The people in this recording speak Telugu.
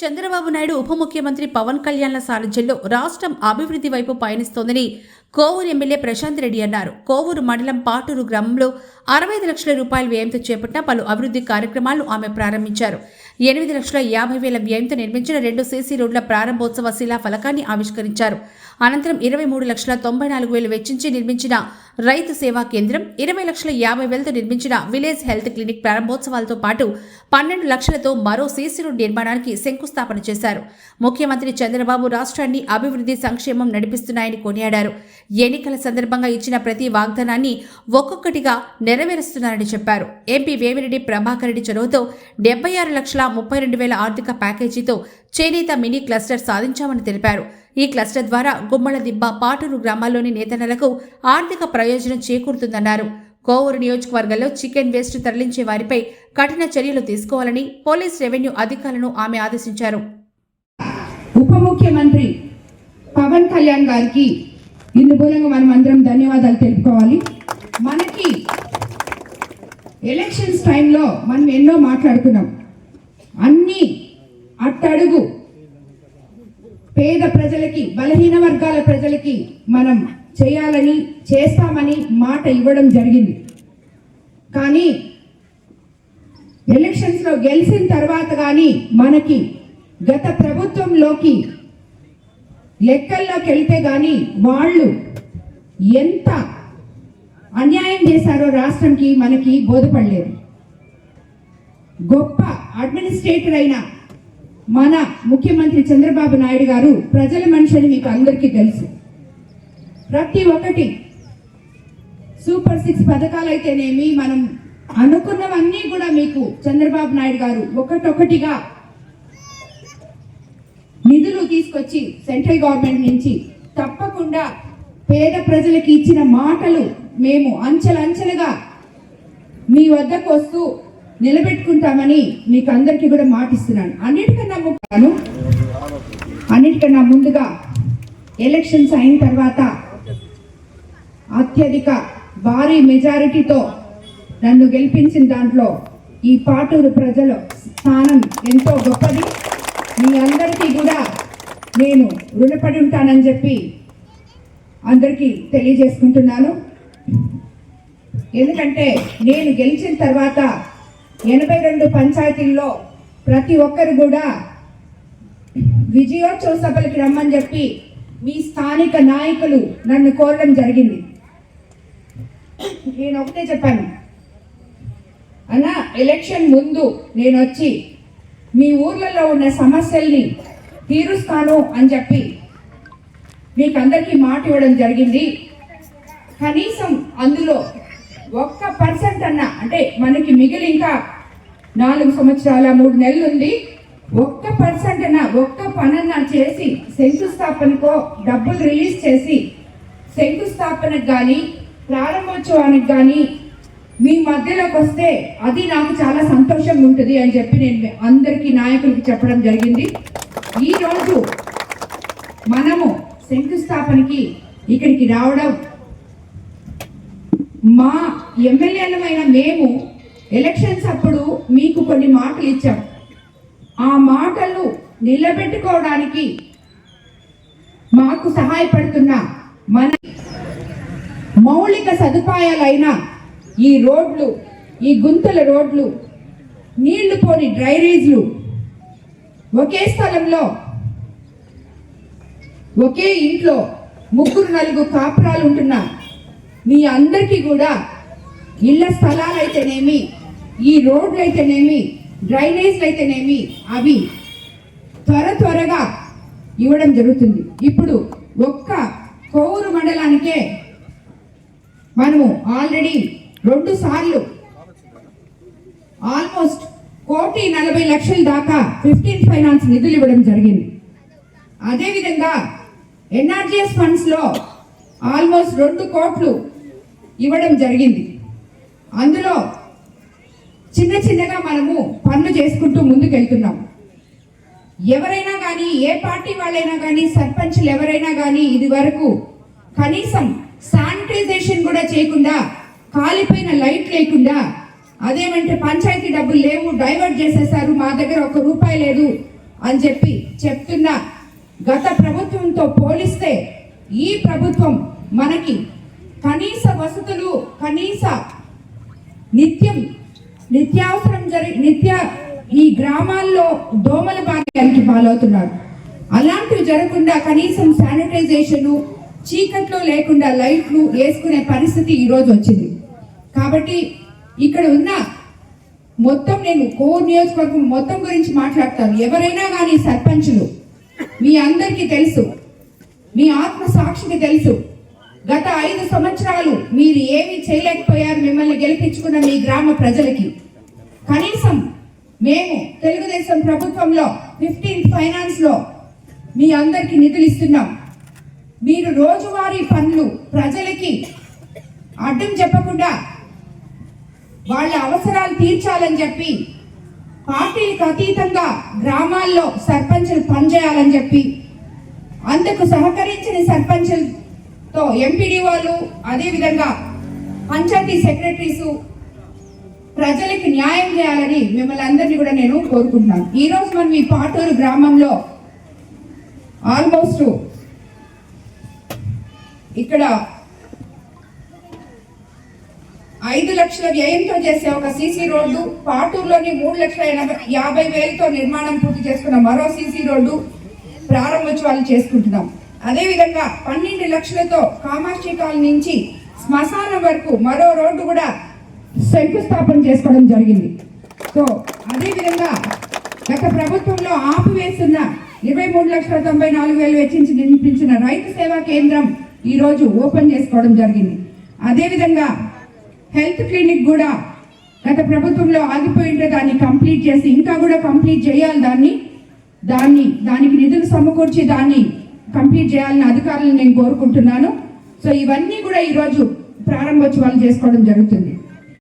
చంద్రబాబు నాయుడు ఉప ముఖ్యమంత్రి పవన్ కళ్యాణ్ల సారథ్యంలో రాష్ట్రం అభివృద్ధి వైపు పయనిస్తోందని కోవూరు ఎమ్మెల్యే ప్రశాంత్ రెడ్డి అన్నారు. కోవూరు మండలం పాటూరు గ్రామంలో అరవై ఐదు లక్షల రూపాయల వ్యయంతో చేపట్టిన పలు అభివృద్ధి కార్యక్రమాలను ఆమె ప్రారంభించారు. ఎనిమిది లక్షల యాభై వేల వ్యయంతో నిర్మించిన రెండు సీసీ రోడ్ల ప్రారంభోత్సవ శిలా ఫలకాన్ని ఆవిష్కరించారు. అనంతరం ఇరవై మూడు లక్షల తొంభై నాలుగు వేలు వెచ్చించి నిర్మించిన రైతు సేవా కేంద్రం ఇరవై లక్షల యాభై వేలతో నిర్మించిన విలేజ్ హెల్త్ క్లినిక్ ప్రారంభోత్సవాలతో పాటు పన్నెండు లక్షలతో మరో సీసీ రోడ్ నిర్మాణానికి శంకుస్థాపన చేశారు. ముఖ్యమంత్రి చంద్రబాబు రాష్ట్రాన్ని అభివృద్ధి సంక్షేమం నడిపిస్తున్నాయని కొనియాడారు. ఎన్నికల సందర్భంగా ఇచ్చిన ప్రతి వాగ్దానాన్ని ఒక్కొక్కటిగా నెరవేరుస్తున్నారని చెప్పారు. ఎంపీ వేమిరెడ్డి ప్రభాకర్ రెడ్డి చొరవతో డెబ్బై ఆరు లక్షల ముప్పై రెండు వేల ఆర్థిక ప్యాకేజీతో చేనేత మినీ క్లస్టర్ సాధించామని తెలిపారు. ఈ క్లస్టర్ ద్వారా గుమ్మల దిబ్బ పాటూరు గ్రామాల్లోని నేతన్నలకు ఆర్థిక ప్రయోజనం చేకూరుతుందన్నారు. కోవూరు నియోజకవర్గంలో చికెన్ వేస్ట్ తరలించే వారిపై కఠిన చర్యలు తీసుకోవాలని పోలీస్ రెవెన్యూ అధికారులను ఆమె ఆదేశించారు. ఉప ముఖ్యమంత్రి పవన్ కళ్యాణ్ గారికి ఇందు మూలంగా మనం అందరం ధన్యవాదాలు తెలుపుకోవాలి. మనకి ఎలక్షన్స్ టైంలో మనం ఎన్నో మాట్లాడుకున్నాం. అన్ని అట్టడుగు. పేద ప్రజలకి బలహీన వర్గాల ప్రజలకి మనం చేయాలని చేస్తామని మాట ఇవ్వడం జరిగింది. కానీ ఎలక్షన్స్లో గెలిచిన తర్వాత కానీ మనకి గత ప్రభుత్వంలోకి లెక్కల్లోకి వెళ్తే కానీ వాళ్ళు ఎంత అన్యాయం చేశారో రాష్ట్రంకి మనకి బోధపడలేదు. గొప్ప అడ్మినిస్ట్రేటర్ అయిన మన ముఖ్యమంత్రి చంద్రబాబు నాయుడు గారు ప్రజల మనిషి అని మీకు అందరికీ తెలుసు. ప్రతి ఒక్కటి సూపర్ సిక్స్ పథకాలు అయితేనేమి మనం అనుకున్నవన్నీ కూడా మీకు చంద్రబాబు నాయుడు గారు ఒకటొకటిగా నిధులు తీసుకొచ్చి సెంట్రల్ గవర్నమెంట్ నుంచి తప్పకుండా పేద ప్రజలకి ఇచ్చిన మాటలు మేము అంచెలంచెలుగా మీ వద్దకు వస్తూ నిలబెట్టుకుంటామని మీకు అందరికీ కూడా మాటిస్తున్నాను. అన్నిటికన్నా ముఖ్యాను అన్నిటికన్నా ముందుగా ఎలక్షన్స్ అయిన తర్వాత అత్యధిక భారీ మెజారిటీతో నన్ను గెలిపించిన దాంట్లో ఈ పాటూరు ప్రజల స్థానం ఎంతో గొప్పది. మీ అందరికీ కూడా నేను రుణపడి ఉంటానని చెప్పి అందరికీ తెలియజేసుకుంటున్నాను. ఎందుకంటే నేను గెలిచిన తర్వాత ఎనభై రెండు పంచాయతీల్లో ప్రతి ఒక్కరు కూడా విజయోత్సవ సభలకి రమ్మని చెప్పి మీ స్థానిక నాయకులు నన్ను కోరడం జరిగింది. నేను ఒకటే చెప్పాను. అన్న ఎలక్షన్ ముందు నేను వచ్చి మీ ఊర్లలో ఉన్న సమస్యల్ని తీరుస్తాను అని చెప్పి మీకు అందరికీ మాట ఇవ్వడం జరిగింది. కనీసం అందులో ఒక్క పర్సెంట్ అన్నా అంటే మనకి మిగిలి ఇంకా నాలుగు సంవత్సరాల మూడు నెలలు ఉంది. ఒక్క పర్సెంట్ అన్నా ఒక్క పనన్నా చేసి శంకుస్థాపనకో డబ్బులు రిలీజ్ చేసి శంకుస్థాపనకు కానీ ప్రారంభోత్సవానికి కానీ మీ మధ్యలోకి వస్తే అది నాకు చాలా సంతోషంగా ఉంటుంది అని చెప్పి నేను అందరికీ నాయకులకి చెప్పడం జరిగింది. ఈరోజు మనము శంకుస్థాపనకి ఇక్కడికి రావడం మా ఎమ్మెల్యేలమైన మేము ఎలక్షన్స్ అప్పుడు మీకు కొన్ని మాటలు ఇచ్చాం. ఆ మాటలు నిలబెట్టుకోవడానికి మాకు సహాయపడుతున్న మన మౌలిక సదుపాయాలైన ఈ రోడ్లు ఈ గుంతల రోడ్లు నీళ్ళు పోని డ్రైనేజ్లు ఒకే స్థలంలో ఒకే ఇంట్లో ముగ్గురు నలుగురు కాపురాలు ఉంటున్న మీ అందరికీ కూడా ఇళ్ళ స్థలాలు అయితేనేమి ఈ రోడ్లు అయితేనేమి డ్రైనేజ్లు అయితేనేమి అవి త్వర త్వరగా ఇవ్వడం జరుగుతుంది. ఇప్పుడు ఒక్క కోవూరు మండలానికే మనము ఆల్రెడీ రెండు సార్లు ఆల్మోస్ట్ కోటి నలభై లక్షల దాకా ఫిఫ్టీన్ ఫైనాన్స్ నిధులు ఇవ్వడం జరిగింది. అదేవిధంగా ఎన్ఆర్జిఎస్ ఫండ్స్లో ఆల్మోస్ట్ రెండు కోట్లు ఇవ్వడం జరిగింది. అందులో చిన్న చిన్నగా మనము పనులు చేసుకుంటూ ముందుకెళ్తున్నాం. ఎవరైనా కానీ ఏ పార్టీ వాళ్ళైనా కానీ సర్పంచ్లు ఎవరైనా కానీ ఇది వరకు కనీసం శానిటైజేషన్ కూడా చేయకుండా కాలిపోయిన లైట్ లేకుండా అదేమంటే పంచాయతీ డబ్బులు లేవు డైవర్ట్ చేసేసారు మా దగ్గర ఒక రూపాయి లేదు అని చెప్పి చెప్తున్న గత ప్రభుత్వంతో పోలిస్తే ఈ ప్రభుత్వం మనకి కనీస వసతులు కనీస నిత్యం నిత్యావసరం జరి నిత్య ఈ గ్రామాల్లో దోమల బాధ్యానికి పాలవుతున్నారు. అలాంటివి జరగకుండా కనీసం శానిటైజేషన్ చీకట్లో లేకుండా లైట్లు వేసుకునే పరిస్థితి ఈరోజు వచ్చింది. కాబట్టి ఇక్కడ ఉన్న మొత్తం నేను కోర్ నియోజకవర్గం మొత్తం గురించి మాట్లాడతాను. ఎవరైనా కానీ సర్పంచులు మీ అందరికీ తెలుసు మీ ఆత్మ సాక్షికి తెలుసు. గత ఐదు సంవత్సరాలు మీరు ఏమీ చేయలేకపోయారు మిమ్మల్ని గెలిపించుకున్న మీ గ్రామ ప్రజలకి. కనీసం మేము తెలుగుదేశం ప్రభుత్వంలో ఫిఫ్టీన్త్ ఫైనాన్స్లో మీ అందరికీ నిధులు ఇస్తున్నాం. మీరు రోజువారీ పనులు ప్రజలకి అడ్డం చెప్పకుండా వాళ్ళ అవసరాలు తీర్చాలని చెప్పి పార్టీలకు అతీతంగా గ్రామాల్లో సర్పంచులు పనిచేయాలని చెప్పి అందుకు సహకరించిన సర్పంచులు ఎంపీడీ వాళ్ళు అదేవిధంగా పంచాయతీ సెక్రటరీస్ ప్రజలకి న్యాయం చేయాలని మిమ్మల్ని అందరినీ కూడా నేను కోరుకుంటున్నాను. ఈరోజు మనం ఈ పాటూరు గ్రామంలో ఆల్మోస్ట్ ఇక్కడ ఐదు లక్షల వ్యయంతో చేసే ఒక సీసీ రోడ్డు పాటూరులోని మూడు లక్షల ఎనభై యాభై వేలతో నిర్మాణం పూర్తి చేసుకున్న మరో సీసీ రోడ్డు ప్రారంభోత్సవాలు చేసుకుంటున్నాం. అదేవిధంగా పన్నెండు లక్షలతో కామాక్షి కాలనీ నుంచి శ్మశానం వరకు మరో రోడ్డు కూడా శంకుస్థాపన చేసుకోవడం జరిగింది. సో అదేవిధంగా గత ప్రభుత్వంలో ఆపివేస్తున్న ఇరవై మూడు లక్షల తొంభై నాలుగు వేలు వెచ్చించి నిర్మించిన రైతు సేవా కేంద్రం ఈరోజు ఓపెన్ చేసుకోవడం జరిగింది. అదేవిధంగా హెల్త్ క్లినిక్ కూడా గత ప్రభుత్వంలో ఆగిపోయింటే దాన్ని కంప్లీట్ చేసి ఇంకా కూడా కంప్లీట్ చేయాలి దాన్ని దాన్ని దానికి నిధులు సమకూర్చి దాన్ని కంప్లీట్ చేయాలని అధికారులను నేను కోరుకుంటున్నాను. సో ఇవన్నీ కూడా ఈరోజు ప్రారంభోత్సవాలు చేసుకోవడం జరుగుతుంది.